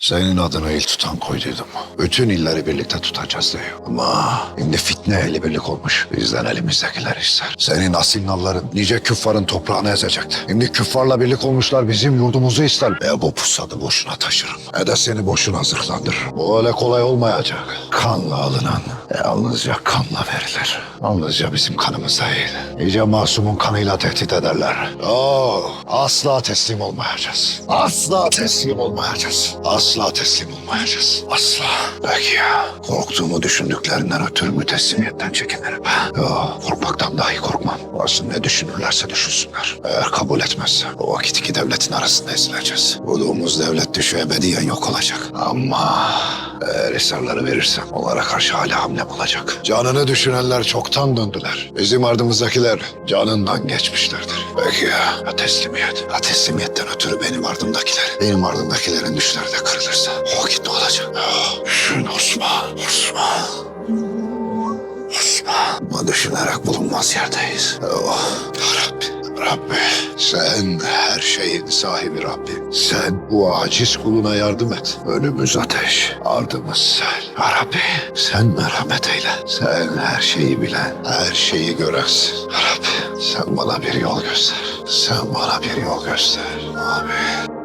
Senin adını il tutan koyduydum. Bütün illeri birlikte tutacağız diyor. Ama şimdi fitne eli birlik olmuş. Bizden elimizdekiler ister. Senin asil nalların nice küffarın toprağını ezecekti. Şimdi küffarla birlik olmuşlar bizim yurdumuzu ister. Ve bu pusadı boşuna taşırım. Ne de seni boşuna zırhlandırırım. Bu öyle kolay olmayacak. Kanla alınan yalnızca kanla verilir. Yalnızca bizim kanımız değil. Nice masumun kanıyla tehdit ederler. Oo, asla teslim olmayacağız. Asla teslim olmayacağız. Asla teslim olmayacağız. Asla. Belki ya. Korktuğumu düşündüklerinden ötürü mü teslimiyetten çekinirim? Yok, korkmaktan dahi korkmam. Varsın ne düşünürlerse düşünsünler. Eğer kabul etmezse o vakit iki devletin arasında ezileceğiz. Bulduğumuz devlet düşü ebediyen yok olacak. Ama eğer hisarları verirsem onlara karşı hala hamlem olacak. Canını düşünenler çoktan döndüler. Bizim ardımızdakiler canından geçmişlerdir. Peki ya, ya teslimiyet? Ya teslimiyetten ötürü benim ardımdakiler, benim ardımdakilerin düşleri de kırılırsa o vakit ne olacak? Düşün Osman, Osman. Düşünerek bulunmaz yerdeyiz. Oh, Rabbi. Rabbi sen her şeyin sahibi Rabbi. Sen bu aciz kuluna yardım et. Önümüz ateş, ardımız sel. Ya Rabbi sen merhamet eyle. Sen her şeyi bilen, her şeyi görensin. Ya Rabbi sen bana bir yol göster. Sen bana bir yol göster. Amin.